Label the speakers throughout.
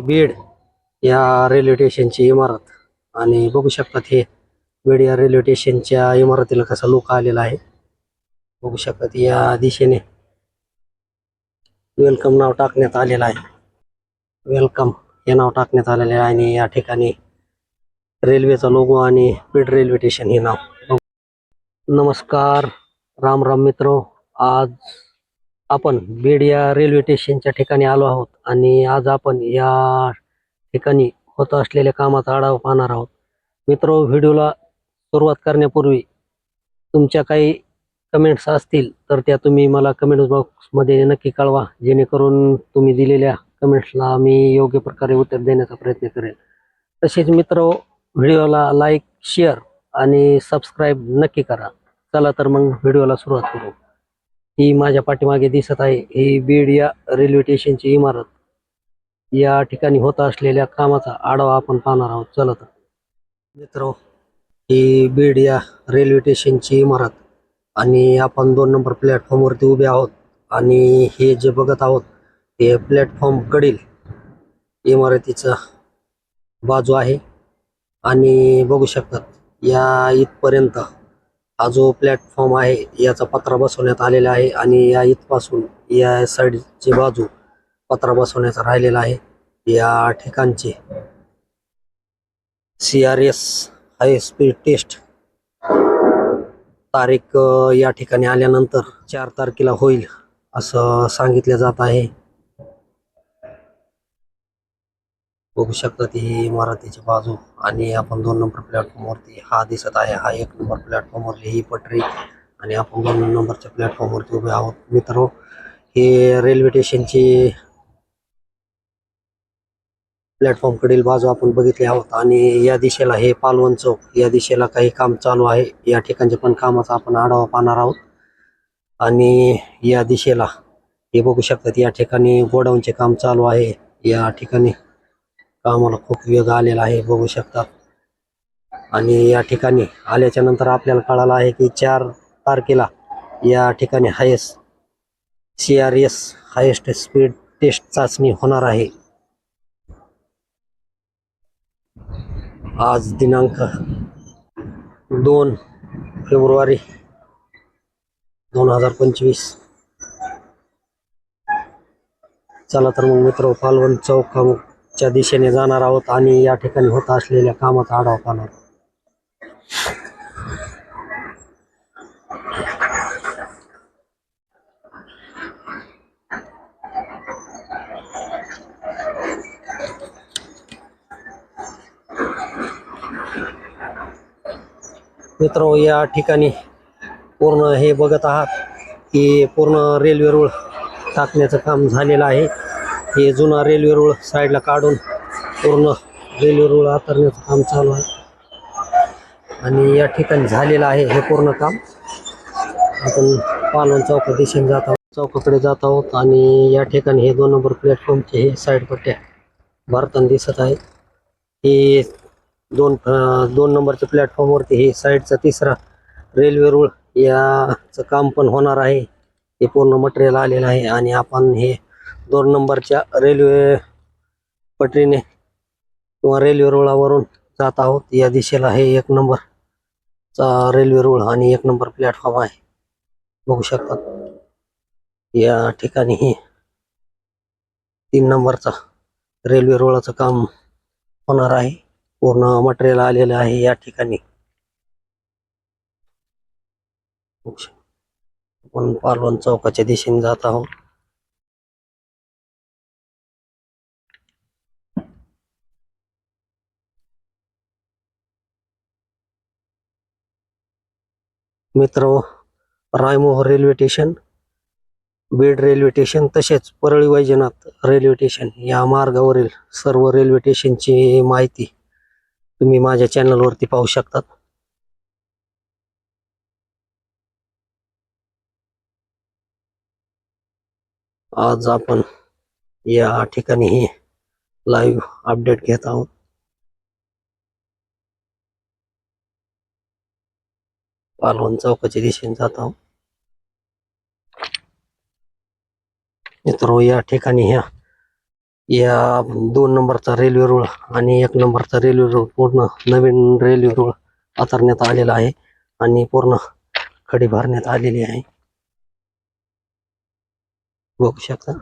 Speaker 1: बीड या रेल्वे स्टेशनची इमारत. आणि बघू शकतात हे बीड या रेल्वे स्टेशनच्या इमारतीला कसा लोक आलेला आहे. बघू शकतात या दिशेने वेलकम नाव टाकण्यात आलेलं आहे. वेलकम हे नाव टाकण्यात आलेले आहे आणि या ठिकाणी रेल्वेचा लोगो आणि बीड रेल्वे स्टेशन हे नाव. नमस्कार राम राम मित्र. आज आपण बीड या रेल्वे स्टेशनच्या ठिकाणी आलो आहोत आणि आज आपण या ठिकाणी होत असलेल्या कामाचा आढावा पाहणार आहोत. मित्र व्हिडिओला सुरुवात करण्यापूर्वी तुमच्या काही कमेंट्स असतील तर त्या तुम्ही मला कमेंट बॉक्समध्ये नक्की कळवा जेणेकरून तुम्ही दिलेल्या कमेंट्सला मी योग्य प्रकारे उत्तर देण्याचा प्रयत्न करेल. तसेच मित्र व्हिडिओला लाईक शेअर आणि सबस्क्राईब नक्की करा. चला तर मग व्हिडिओला सुरुवात करू. ही माझ्या पाठीमागे दिसत आहे. ही बीड या रेल्वे स्टेशनची इमारत. या ठिकाणी होत असलेल्या कामाचा आढावा आपण पाहणार आहोत. चला तर. मित्र ही बीड या रेल्वे स्टेशनची इमारत आणि आपण दोन नंबर प्लॅटफॉर्मवरती उभे आहोत आणि हे जे बघत आहोत हे प्लॅटफॉर्म कडील इमारतीचा बाजू आहे. आणि बघू शकतात या इथपर्यंत हा जो प्लॅटफॉर्म आहे याचा पत्रा बसवण्यात आलेला आहे आणि या इथपासून या साईडची बाजू पत्रा बसवण्याचा राहिलेला आहे. या ठिकाणचे C R S high speed test तारीख या ठिकाणी आल्यानंतर चार तारखेला होईल असं सांगितलं जात आहे. बघू शकता ती इमारतीची बाजू. आणि आपण दोन नंबर प्लॅटफॉर्मवरती हा दिसत आहे. हा एक नंबर प्लॅटफॉर्मवरली ही पटरी. आणि आपण दोन नंबरच्या प्लॅटफॉर्मवरती उभे आहोत. मित्र हे रेल्वे स्टेशनची प्लॅटफॉर्म कडील बाजू आपण बघितली आहोत. आणि या दिशेला हे पालवण चौक या दिशेला काही काम चालू आहे. या ठिकाणचे पण कामाचा आपण आढावा पाहणार आहोत. आणि या दिशेला हे बघू शकतात या ठिकाणी गोडाऊनचे काम चालू आहे. या ठिकाणी कामाला खूप वेग आलेला आहे बघू शकतात आणि या ठिकाणी आल्याच्यानंतर आपल्याला कळालं आहे की चार तारखेला या ठिकाणी highest C R S highest speed test चाचणी होणार आहे. आज दिनांक दोन फेब्रुवारी दोन हजार पंचवीस. चला तर मग मित्र पालवण च्या दिशेने जाणार आहोत आणि या ठिकाणी होत असलेल्या कामाचा आढावा पाहणार मित्र या ठिकाणी पूर्ण हे बघत आहात की पूर्ण रेल्वे रूळ टाकण्याचं काम झालेलं आहे. हे जुना रेल्वे रूळ साईडला काढून पूर्ण रेल्वे रूळ आतरण्याचं काम चालू आहे. आणि या ठिकाणी झालेलं आहे हे पूर्ण काम. आपण पालवण चौका दिशेने जात आहोत. चौकाकडे जात आहोत आणि या ठिकाणी हे दोन नंबर प्लॅटफॉर्मचे हे साईड पट्ट्या भरताना दिसत आहे हे दोन दोन नंबरच्या प्लॅटफॉर्मवरती हे साईडचा तिसरा रेल्वे रूळ याचं काम पण होणार आहे. हे पूर्ण मटेरियल आलेलं आहे आणि आपण हे दोन नंबरच्या रेल्वे पटरीने किंवा रेल्वे रुळावरून जात आहोत. या दिशेला हे एक नंबरचा रेल्वे रुळ आणि एक नंबर प्लॅटफॉर्म आहे. बघू शकतात. या ठिकाणी हे तीन नंबरचा रेल्वे रुळाचं काम होणार आहे. पूर्ण मटेरियल आलेलं आहे या ठिकाणी. आपण पालवण चौकाच्या दिशेने जात आहोत. मित्र Raimohar railway station Beed railway station तसेच परळी वैजनाथ रेल्वे स्टेशन या मार्गावरील सर्व रेल्वे स्टेशनची माहिती तुम्ही माझ्या चॅनलवरती पाहू शकतात. आज आपण या ठिकाणी लाईव्ह अपडेट घेत आहोत. पालवण चौकाच्या दिशेने जात आहोत. मित्र हो, या ठिकाणी ह्या या दोन नंबरचा रेल्वे रुळ आणि एक नंबरचा रेल्वे रुळ पूर्ण नवीन रेल्वे रुळ आतरण्यात आलेला आहे आणि पूर्ण खडी भरण्यात आलेली आहे. बघू शकता.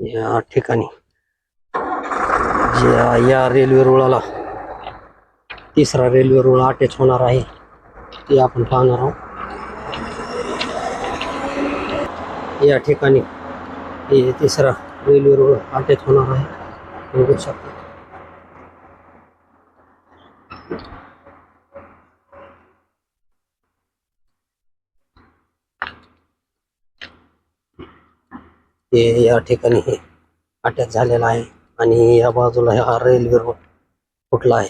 Speaker 1: या ठिकाणी या या रेल्वे रुळाला तिसरा रेल्वे रुळ अटॅच होणार आहे ते आपण पाहणार आहोत. या ठिकाणी हे तिसरा रेल्वे रुळ अटॅच होणार आहे. बघू शकता. हे या ठिकाणी हे अटॅच झालेला आहे. आणि या बाजूला हा रेल्वे रोड फुटला आहे?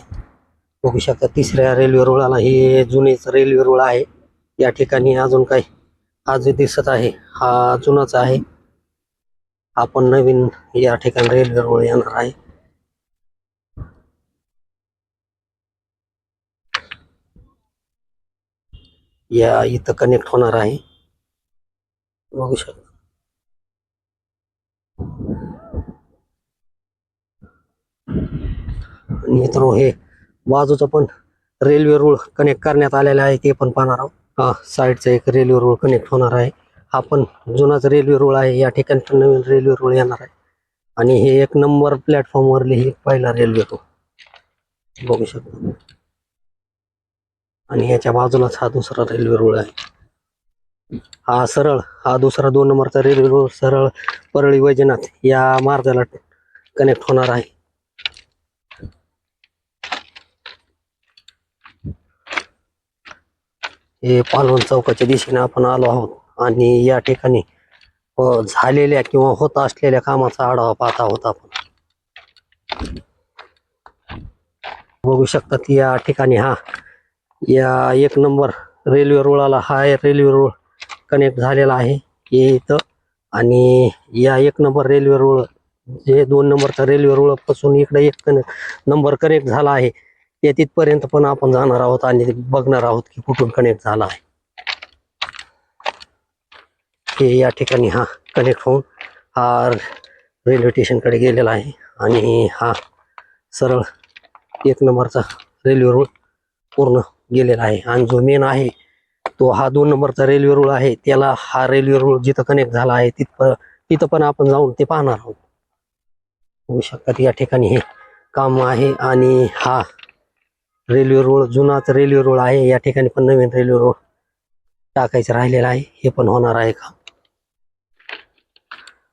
Speaker 1: बघू शकता तिसऱ्या रेल्वे रुळाला हे जुनेच रेल्वे रुळ आहे. या ठिकाणी अजून काही हा दिसत आहे. हा जुनाच आहे. आपण नवीन या ठिकाणी रेल्वे रुळ येणार आहे. या इथं कनेक्ट होणार आहे. बघू शकता. आणि हे बाजूचं पण रेल्वे रूळ कनेक्ट करण्यात आलेलं आहे ते पण पाहणार आहोत. हा साईडचा एक रेल्वे रूळ कनेक्ट होणार आहे. हा पण जुनाच रेल्वे रूळ आहे या ठिकाणी नवीन रेल्वे रूळ येणार आहे. आणि हे एक नंबर प्लॅटफॉर्मवरली ही पहिला रेल्वे तो. बघू शकतो. आणि याच्या बाजूलाच हा दुसरा रेल्वे रूळ आहे. हा सरळ हा दुसरा दोन नंबरचा रेल्वे रूळ सरळ परळी वैजनाथ या मार्गाला कनेक्ट होणार आहे. हे पालवण चौकाच्या दिशेने आपण आलो आहोत. आणि या ठिकाणी झालेल्या किंवा होत असलेल्या कामाचा आढावा पाहत आहोत आपण. बघू शकतात या ठिकाणी हा या एक नंबर रेल्वे रुळाला हा रेल्वे रुळ कनेक्ट झालेला आहे. हे इथं आणि या एक नंबर रेल्वे रुळ जे दोन नंबरचा रेल्वे रुळपासून इकडे एक नंबर कनेक्ट झाला आहे. या तिथपर्यंत पण आपण जाणार आहोत आणि बघणार आहोत की कुठून कनेक्ट झाला आहे. हे या ठिकाणी हा कनेक्ट होऊन हा रेल्वे स्टेशनकडे गेलेला आहे आणि हा सरळ एक नंबरचा रेल्वे रूळ पूर्ण गेलेला आहे. आणि जो मेन आहे तो हा दोन नंबरचा रेल्वे रूळ आहे. त्याला हा रेल्वे रूळ जिथं कनेक्ट झाला आहे तिथं तिथं पण आपण जाऊन ते पाहणार आहोत. होऊ शकतात या ठिकाणी हे काम आहे आणि हा रेल्वे रोड जुनाच रेल्वे रोड आहे. या ठिकाणी पण नवीन रेल्वे रोड टाकायचं राहिलेला आहे. हे पण होणार आहे का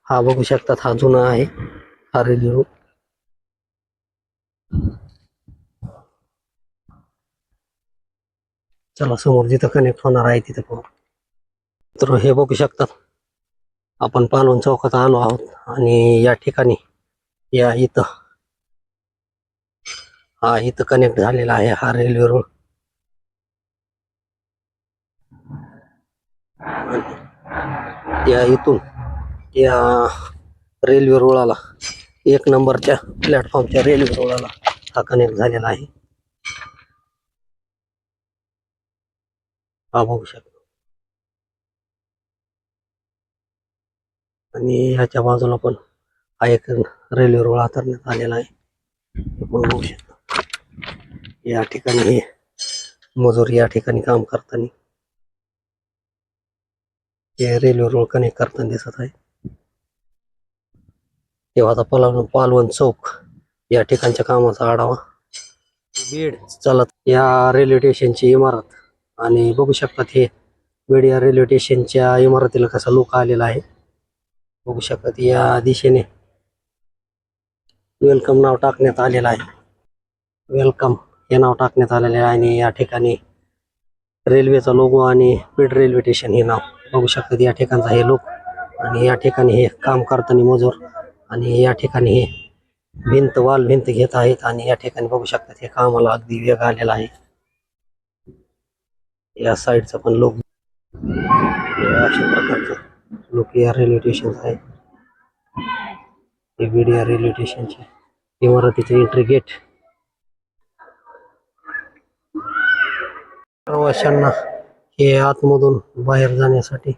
Speaker 1: हा बघू शकतात हा जुना आहे. हा रेल्वे रोड. चला समोर जिथं कनेक्ट होणार आहे तिथं पाहू. तर हे बघू शकतात. आपण पालवण चौकात आलो आहोत आणि या ठिकाणी या इथं हा इथं कनेक्ट झालेला आहे हा रेल्वे रोड या इथून या रेल्वे रुळाला एक नंबरच्या प्लॅटफॉर्मच्या रेल्वे रुळाला हा कनेक्ट झालेला आहे. हा बघू शकतो. आणि ह्याच्या बाजूला पण हा एक रेल्वे रोड हातरण्यात आलेला आहे. हे पण बघू शकतो. या ठिकाणी मजूर या ठिकाणी काम करताना. हे रेल्वे रोड कनेक्ट करताना दिसत आहे. तेव्हा आता पलावन पालवण चौक या ठिकाणच्या कामाचा आढावा. बीड चालत या रेल्वे स्टेशनची इमारत आणि बघू शकतात हे बीड या रेल्वे स्टेशनच्या इमारतीला कसा लोक आलेला आहे. बघू शकतात या दिशेने वेलकम नाव टाकण्यात आलेलं आहे. वेलकम हे नाव टाकण्यात आलेले आहे आणि या ठिकाणी रेल्वेचा लोगो आणि बीड रेल्वे स्टेशन हे नाव बघू शकतात. या ठिकाणचा हे लोक आणि या ठिकाणी हे काम करताना मजूर आणि या ठिकाणी हे भिंत वाल भिंत घेत आहेत आणि या ठिकाणी बघू शकतात. हे कामाला अगदी वेग आलेला आहे. या साईडचा पण लोक अशा प्रकारचं लोक या रेल्वे स्टेशन आहे. हे बीड या रेल्वे स्टेशनचे इमारतीचे एंट्री गेट प्रवाशांना हे आतमधून बाहेर जाण्यासाठी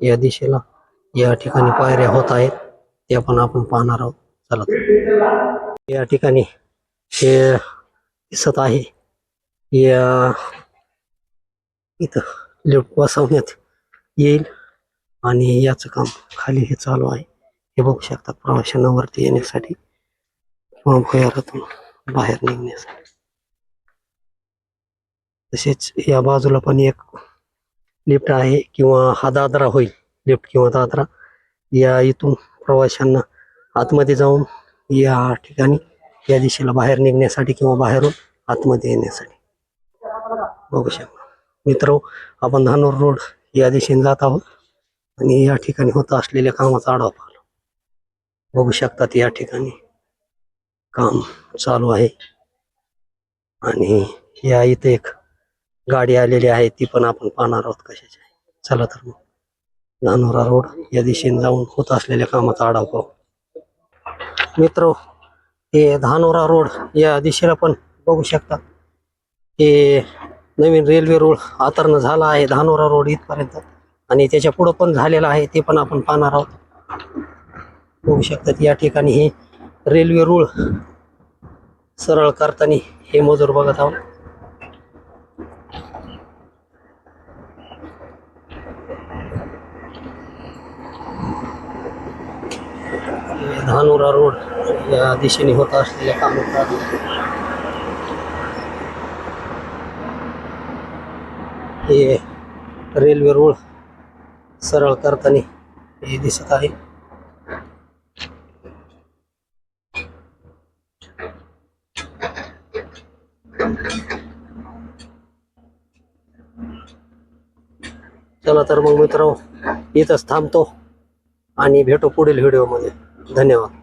Speaker 1: या दिशेला या ठिकाणी पायऱ्या होत आहेत. त्या पण आपण पाहणार आहोत. चला. या ठिकाणी हे दिसत आहे. या इथं लिफ्ट बसवण्यात येईल आणि याचं काम खाली हे चालू आहे. हे बघू शकतात प्रवाशांना वरती येण्यासाठी किंवा भुयारातून बाहेर निघण्यासाठी. तसेच या बाजूला पण एक लिफ्ट आहे किंवा हा दादरा होईल. लिफ्ट किंवा दादरा. या इथून प्रवाशांना आतमध्ये जाऊन या ठिकाणी या दिशेला बाहेर निघण्यासाठी किंवा बाहेरून आतमध्ये येण्यासाठी. बघू शकता. मित्र आपण धानोर रोड या दिशेने जात आहोत आणि या ठिकाणी होत असलेल्या कामाचा आढावा पाहिला बघू शकतात या ठिकाणी काम चालू आहे. आणि या इथे एक गाडी आलेली आहे ती पण आपण पाहणार आहोत कशाची आहे. चला तर मग. धानोरा रोड या दिशेने जाऊन होत असलेल्या कामाचा आढावा पाहू. मित्र हे धानोरा रोड या दिशेला पण बघू शकता. हे नवीन रेल्वे रोड आतरण झाला आहे धानोरा रोड इथपर्यंत. आणि त्याच्या पुढं पण झालेला आहे ते पण आपण पाहणार आहोत. बघू शकतात या ठिकाणी हे रेल्वे रूळ सरळ करताना हे मजूर बघत आहोत हे धानोरा रोड या दिशेने होत असलेल्या कामात हे रेल्वे रोड सरळ करताना हे दिसत आहे. चला तर मग मित्र इथंच थांबतो आणि भेटू पुढील व्हिडिओमध्ये. धन्यवाद.